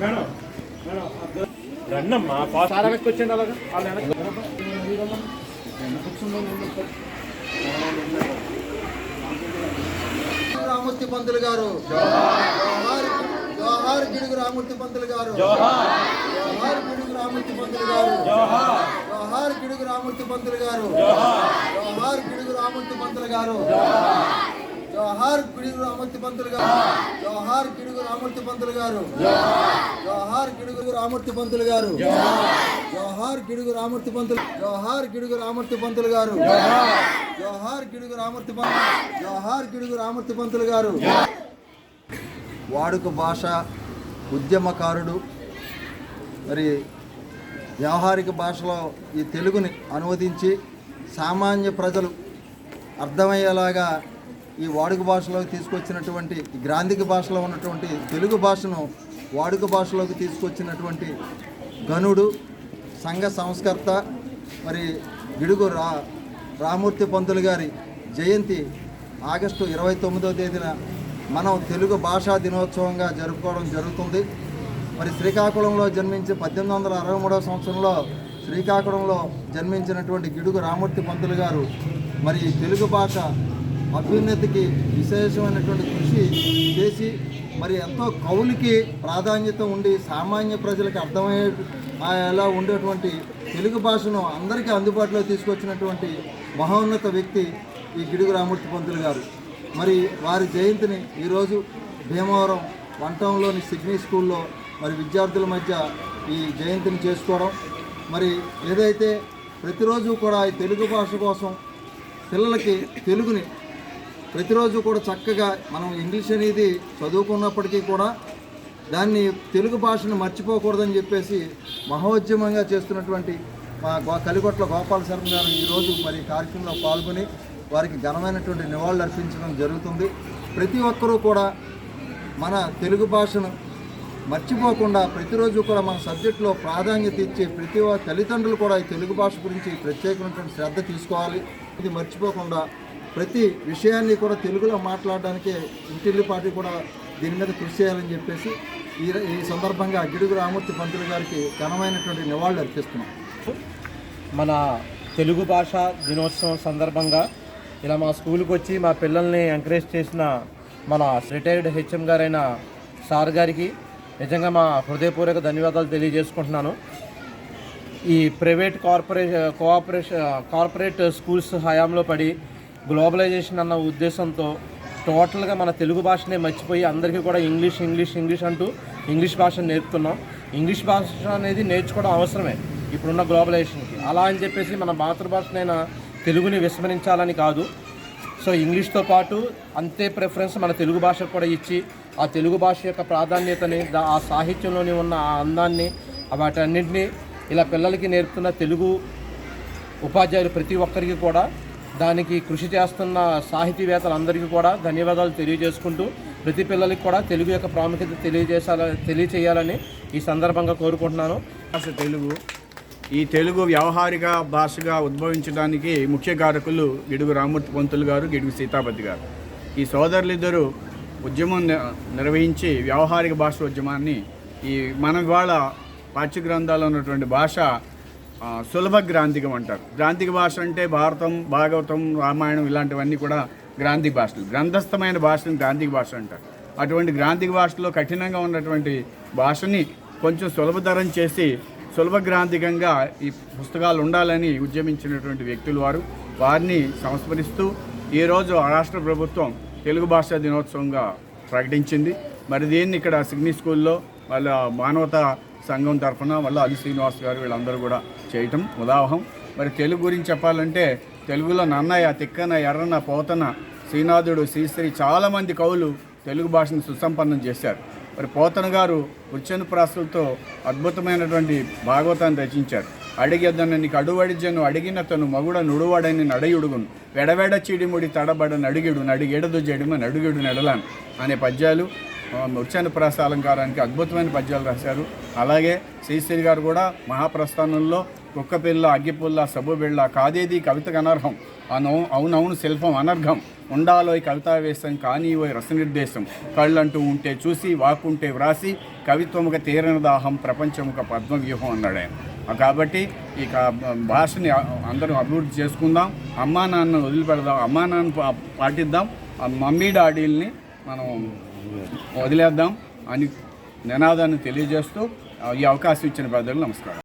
Madam madam రండమ్మా sir వెనక్కి వచ్చేయండి అలాగా వాళ్ళు వెనక్కి రామూర్తి పంతులు గారు. జోహార్ జోహార్ గిడుగు రామూర్తి పంతులు గారు. జోహార్ గిడుగు రామూర్తి పంతులు గారు. జోహార్ గిడుగు రామూర్తి పంతులు గారు. జోహార్ గిడుగు రామూర్తి పంతులు గారు. జోహార్ గిడుగు రామూర్తి పంతులు గారు. జోహార్ గిడుగు రామూర్తి పంతులు గారు. జోహార్ గిడుగు రామూర్తి పంతులు గారు. జోహార్ గిడుగు రామూర్తి పంతులు జోహార్ గిడుగు రామూర్తి పంతులు గారు. జోహార్ గిడుగు రామూర్తి పంతులు జోహార్ గిడుగు రామూర్తి పంతులు గారు. వాడుక భాష ఉద్యమకారుడు. మరి వ్యవహారిక భాషలో ఈ తెలుగుని అనువదించి సామాన్య ప్రజలు అర్థమయ్యేలాగా ఈ వాడుక భాషలోకి తీసుకొచ్చినటువంటి గ్రాంధిక భాషలో ఉన్నటువంటి తెలుగు భాషను వాడుక భాషలోకి తీసుకొచ్చినటువంటి గనుడు సంఘ సంస్కర్త మరి గిడుగు రా రామూర్తి పంతులు గారి జయంతి ఆగస్టు ఇరవై తొమ్మిదో తేదీన మనం తెలుగు భాషా దినోత్సవంగా జరుపుకోవడం జరుగుతుంది. మరి శ్రీకాకుళంలో జన్మించి పద్దెనిమిది వందల అరవై మూడవ సంవత్సరంలో శ్రీకాకుళంలో జన్మించినటువంటి గిడుగు రామూర్తి పంతులు గారు మరి తెలుగు భాష అభ్యున్నతికి విశేషమైనటువంటి కృషి చేసి మరి ఎంతో కవులకి ప్రాధాన్యత ఉండి సామాన్య ప్రజలకు అర్థమయ్యే ఎలా ఉండేటువంటి తెలుగు భాషను అందరికీ అందుబాటులో తీసుకొచ్చినటువంటి మహోన్నత వ్యక్తి ఈ గిడుగు రామూర్తి పంతులు గారు. మరి వారి జయంతిని ఈరోజు భీమవరం వన్ టౌన్లోని సిడ్నీ స్కూల్లో మరి విద్యార్థుల మధ్య ఈ జయంతిని చేసుకోవడం. మరి ఏదైతే ప్రతిరోజు కూడా ఈ తెలుగు భాష కోసం పిల్లలకి తెలుగుని ప్రతిరోజు కూడా చక్కగా మనం ఇంగ్లీష్ అనేది చదువుకున్నప్పటికీ కూడా దాన్ని తెలుగు భాషను మర్చిపోకూడదని చెప్పేసి మహోద్యమంగా చేస్తున్నటువంటి మా గో కలిగొట్ల గోపాల శర్మ గారు ఈరోజు మరి కార్యక్రమంలో పాల్గొని వారికి ఘనమైనటువంటి నివాళులు అర్పించడం జరుగుతుంది. ప్రతి ఒక్కరూ కూడా మన తెలుగు భాషను మర్చిపోకుండా ప్రతిరోజు కూడా మన సబ్జెక్టులో ప్రాధాన్యత ఇచ్చి ప్రతి ఒక్క తల్లిదండ్రులు కూడా ఈ తెలుగు భాష గురించి ప్రత్యేకమైనటువంటి శ్రద్ధ తీసుకోవాలి. ఇది మర్చిపోకుండా ప్రతి విషయాన్ని కూడా తెలుగులో మాట్లాడడానికే ఇంటిల్లిపాటి కూడా దీని మీద కృషి చేయాలని చెప్పేసి ఈ ఈ సందర్భంగా గిడుగు రామూర్తి పంతులు గారికి ఘనమైనటువంటి నివాళులు అర్పిస్తున్నాం. మన తెలుగు భాష దినోత్సవం సందర్భంగా ఇలా మా స్కూల్కి వచ్చి మా పిల్లల్ని ఎంకరేజ్ చేసిన మన రిటైర్డ్ హెచ్ఎం గారైన సార్ గారికి నిజంగా మా హృదయపూర్వక ధన్యవాదాలు తెలియజేసుకుంటున్నాను. ఈ private corporation cooperation corporate schools హయాంలో పడి గ్లోబలైజేషన్ అన్న ఉద్దేశంతో టోటల్గా మన తెలుగు భాషనే మర్చిపోయి అందరికీ కూడా ఇంగ్లీష్ ఇంగ్లీష్ ఇంగ్లీష్ అంటూ ఇంగ్లీష్ భాషను నేర్పుతున్నాం. ఇంగ్లీష్ భాష అనేది నేర్చుకోవడం అవసరమే ఇప్పుడున్న గ్లోబలైజేషన్కి. అలా అని చెప్పేసి మన మాతృభాషనైనా తెలుగుని విస్మరించాలని కాదు. సో ఇంగ్లీష్తో పాటు అంతే ప్రిఫరెన్స్ మన తెలుగు భాషకు కూడా ఇచ్చి ఆ తెలుగు భాష యొక్క ప్రాధాన్యతని ఆ సాహిత్యంలోని ఉన్న ఆ అందాన్ని వాటన్నింటినీ ఇలా పిల్లలకి నేర్పుతున్న తెలుగు ఉపాధ్యాయులు ప్రతి ఒక్కరికి కూడా దానికి కృషి చేస్తున్న సాహితీవేత్తలందరికీ కూడా ధన్యవాదాలు తెలియజేసుకుంటూ ప్రతి పిల్లలకి కూడా తెలుగు యొక్క ప్రాముఖ్యత తెలియజేసాల తెలియచేయాలని ఈ సందర్భంగా కోరుకుంటున్నాను. భాష తెలుగు ఈ తెలుగు వ్యవహారిక భాషగా ఉద్భవించడానికి ముఖ్య కారకులు గిడుగు రామూర్తి పంతులు గారు గిడుగు సీతాపతి గారు. ఈ సోదరులిద్దరూ ఉద్యమం ని- నిర్వహించి వ్యవహారిక భాష ఉద్యమాన్ని ఈ మన ఇవాళ పాఠ్య గ్రంథాల్లో ఉన్నటువంటి భాష సులభ గ్రాంధికం అంటారు. గ్రాంధిక భాష అంటే భారతం భాగవతం రామాయణం ఇలాంటివన్నీ కూడా గ్రాంధిక భాషలు. గ్రంథస్థమైన భాషను గ్రాంధిక భాష అంటారు. అటువంటి గ్రాంధిక భాషలో కఠినంగా ఉన్నటువంటి భాషని కొంచెం సులభతరం చేసి సులభ గ్రాంధికంగా ఈ పుస్తకాలు ఉండాలని ఉద్యమించినటువంటి వ్యక్తులు వారు. వారిని సంస్మరిస్తూ ఈరోజు రాష్ట్ర ప్రభుత్వం తెలుగు భాషా దినోత్సవంగా ప్రకటించింది. మరి దీన్ని ఇక్కడ సిగ్నీ స్కూల్లో వాళ్ళ మానవతా సంఘం తరఫున వల్ల అలి శ్రీనివాస్ గారు వీళ్ళందరూ కూడా చేయటం ఉదాహం. మరి తెలుగు గురించి చెప్పాలంటే తెలుగులో నన్నయ్య తిక్కన ఎర్రన పోతన శ్రీనాథుడు శ్రీశ్రీ చాలామంది కవులు తెలుగు భాషను సుసంపన్నం చేశారు. మరి పోతన గారు ఉచ్చను ప్రాసులతో అద్భుతమైనటువంటి భాగవతాన్ని రచించారు. అడిగెద్దను నీకు అడువడిజను అడిగిన తను మగుడ నుడువాడని నడయుడుగును. వెడవెడ చీడిముడి తడబడ నడిగిడు నడిగెడదు జడిమ నడుగిడు నెడలాను అనే పద్యాలు ఆ, ప్రాస అలంకారానికి అద్భుతమైన పద్యాలు రాశారు. అలాగే శ్రీశ్రీ గారు కూడా మహాప్రస్థానంలో కుక్కపిల్ల అగ్గిపుల్ల సబ్బుబిళ్ళ కాదేది కవితకు అనర్హం అను అవునవును శిల్పం అనర్ఘం ఉండాలో కవితావేశం కానీ ఓ రసనిర్దేశం కళ్ళంటూ ఉంటే చూసి వాకుంటే వ్రాసి కవిత్వముక తీరని దాహం ప్రపంచముక పద్మవ్యూహం అన్నాడు ఆయన కాబట్టి ఈ భాషని అందరం అభివృద్ధి చేసుకుందాం. అమ్మా నాన్న వదిలిపెడదాం అమ్మా నాన్న పాటిద్దాం. ఆ మమ్మీ డాడీల్ని మనం వదిలేద్దాం అని నినాదాన్ని తెలియజేస్తూ ఈ అవకాశం ఇచ్చిన పెద్దలు నమస్కారం.